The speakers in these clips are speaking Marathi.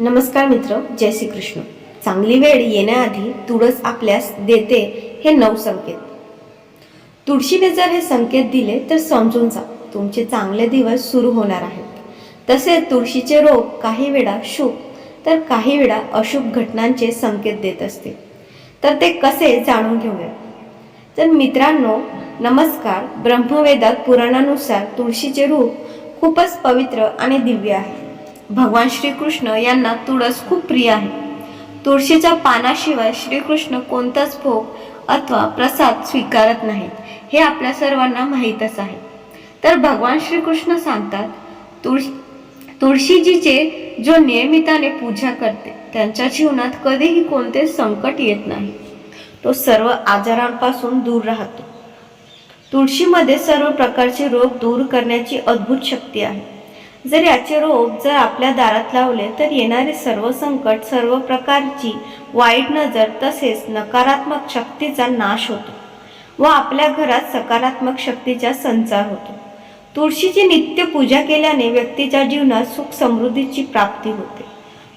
नमस्कार मित्र जय श्री कृष्ण चांगली वेळ येण्याआधी तुळस आपल्यास देते हे नऊ संकेत. तुळशीने जर हे संकेत दिले तर समजून जा तुमचे चांगले दिवस सुरू होणार आहेत. तसे तुळशीचे रोग काही वेळा शुभ तर काही वेळा अशुभ घटनांचे संकेत देत असते. तर ते कसे जाणून घेऊया? तर मित्रांनो नमस्कार. ब्रह्मवेदात पुराणानुसार तुळशीचे रूप खूपच पवित्र आणि दिव्य आहे. भगवान श्रीकृष्ण यांना तुळस खूप प्रिय आहे. तुळशीच्या पानाशिवाय श्रीकृष्ण कोणताच भोग अथवा प्रसाद स्वीकारत नाहीत. हे आपल्या सर्वांना माहीतच आहे. तर भगवान श्रीकृष्ण सांगतात तुळशी तुळशीजीचे जो नियमिताने पूजा करते त्यांच्या जीवनात कधीही कोणते संकट येत नाही. तो सर्व आजारांपासून दूर राहतो. तुळशीमध्ये सर्व प्रकारचे रोग दूर करण्याची अद्भुत शक्ती आहे. जर याचे रोप जर आपल्या दारात लावले तर येणारे सर्व संकट सर्व प्रकारची वाईट नजर तसेच नकारात्मक शक्तीचा नाश होतो व आपल्या घरात सकारात्मक शक्तीचा संचार होतो. तुळशीची नित्य पूजा केल्याने व्यक्तीच्या जीवनात सुख समृद्धीची प्राप्ती होते.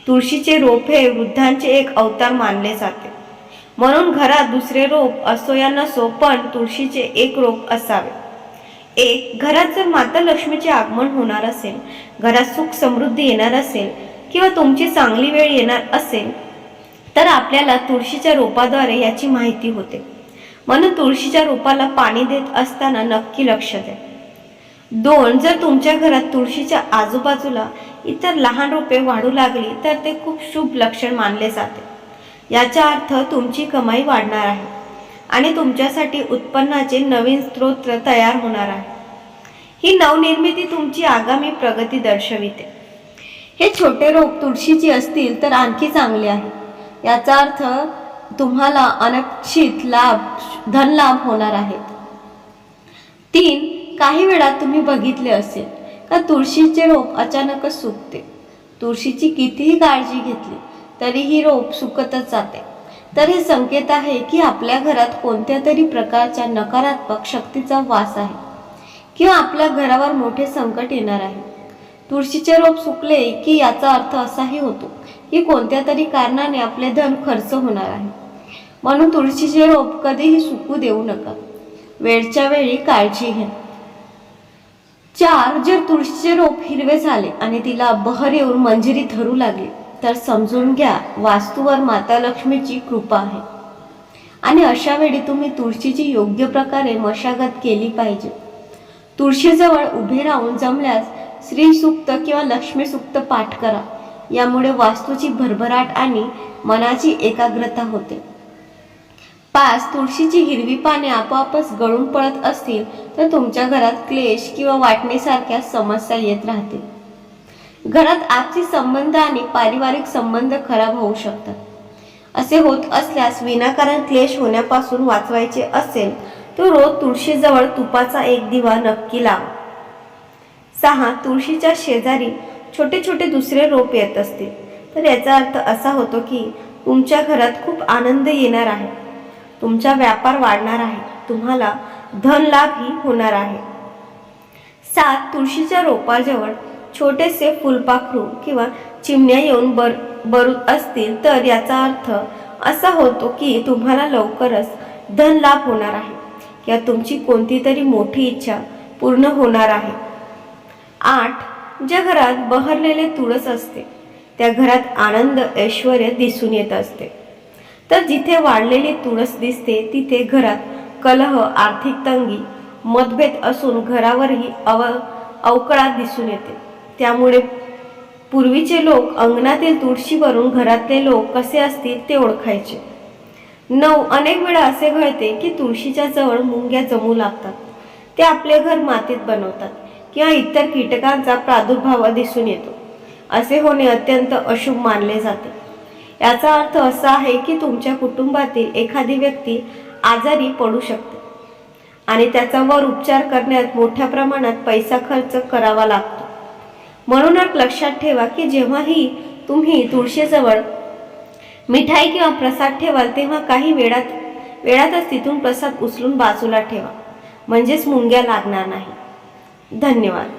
तुळशीचे रोप हे वृद्धांचे एक अवतार मानले जाते. म्हणून घरात दुसरे रोप असो या नसो पण तुळशीचे एक रोप असावे. एक घरात जर माता लक्ष्मीचे आगमन होणार असेल घरात सुख समृद्धी येणार असेल किंवा तुमची चांगली वेळ येणार असेल तर आपल्याला तुळशीच्या रोपाद्वारे याची माहिती होते. म्हणून तुळशीच्या रोपाला पाणी देत असताना नक्की लक्ष द्या. दोन जर तुमच्या घरात तुळशीच्या आजूबाजूला इतर लहान रोपे वाढू लागली तर ते खूप शुभ लक्षण मानले जाते. याचा अर्थ तुमची कमाई वाढणार आहे. आणि तुमच्यासाठी उत्पन्नाचे नवीन स्रोत तयार होणार आहे. ही नवनिर्मिती तुमची आगामी प्रगती दर्शविते. हे छोटे रोप तुळशीची असतील तर आणखी चांगले आहे. याचा अर्थ तुम्हाला अनक्षित लाभ धनलाभ होणार आहेत तीन काही वेळा तुम्ही बघितले असेल का तुळशीचे रोप अचानकच सुकते. तुळशीची कितीही काळजी घेतली तरीही रोप सुकतच जाते. तर हे संकेत आहे की आपल्या घरात कोणत्या तरी प्रकारच्या नकारात्मक शक्तीचा वास आहे किंवा आपल्या घरावर मोठे संकट येणार आहे. तुळशीचे रोप सुकले की याचा अर्थ असाही होतो की कोणत्या तरी कारणाने आपले धन खर्च होणार आहे. म्हणून तुळशीचे रोप कधीही सुकू देऊ नका. वेळच्या वेळी काळजी घ्या. चार जर तुळशीचे रोप हिरवे झाले आणि तिला बहर येऊन मंजिरी धरू लागली तर समजून घ्या वास्तूवर माता लक्ष्मीची कृपा आहे. आणि अशा वेळी तुम्ही तुळशीची योग्य प्रकारे मशागत केली पाहिजे. तुळशीजवळ उभे राहून जमल्यास श्री सुक्त किंवा लक्ष्मी सुक्त पाठ करा. यामुळे वास्तूची भरभराट आणि मनाची एकाग्रता होते. पाच तुळशीची हिरवी पाने आपोआपच गळून पडत असतील तर तुमच्या घरात क्लेश किंवा वाटणीसारख्या समस्या येत राहतील. घरात आपसी संबंध आणि पारिवारिक संबंध खराब होऊ शकतात. असे होत असल्यास विनाकारण क्लेश होण्यापासून वाचवायचे असेल तो रोज तुळशीजवळ तुपाचा एक दिवा नक्की लावा. सहा तुळशीच्या शेजारी छोटे छोटे दुसरे रोप येत असतील. तर याचा अर्थ असा होतो की तुमच्या घरात खूप आनंद येणार आहे. तुमचा व्यापार वाढणार आहे. तुम्हाला धन लाभही होणार आहे. सात तुळशीच्या रोपाजवळ छोटेसे फुलपाखरू किंवा चिमण्या येऊन बर बरू असतील तर याचा अर्थ असा होतो की तुम्हाला लवकरच धन लाभ होणार आहे. किंवा तुमची कोणती तरी मोठी इच्छा पूर्ण होणार आहे. आठ ज्या घरात बहरलेले तुळस असते. त्या घरात आनंद ऐश्वर दिसून येत असते. तर जिथे वाढलेली तुळस दिसते तिथे घरात कलह आर्थिक तंगी मतभेद असून घरावरही अव अवकळा दिसून येते. त्यामुळे पूर्वीचे लोक अंगणातील तुळशीवरून घरातले लोक कसे असतील ते ओळखायचे. नऊ अनेक वेळा असे घडते की तुळशीच्या जवळ मुंग्या जमू लागतात. ते आपले घर मातीत बनवतात किंवा इतर कीटकांचा प्रादुर्भाव दिसून येतो. असे होणे अत्यंत अशुभ मानले जाते. याचा अर्थ असा आहे की तुमच्या कुटुंबातील एखादी व्यक्ती आजारी पडू शकते आणि त्याचा वर उपचार करण्यात मोठ्या प्रमाणात पैसा खर्च करावा लागतो. म्हणूनच लक्षात ठेवा की जेव्हाही तुम्ही तुळशीजवळ मिठाई किंवा प्रसाद ठेवाल तेव्हा काही वेळात वेळातच तिथून प्रसाद उचलून बाजूला ठेवा. म्हणजेच मुंग्या लागणार नाही. धन्यवाद.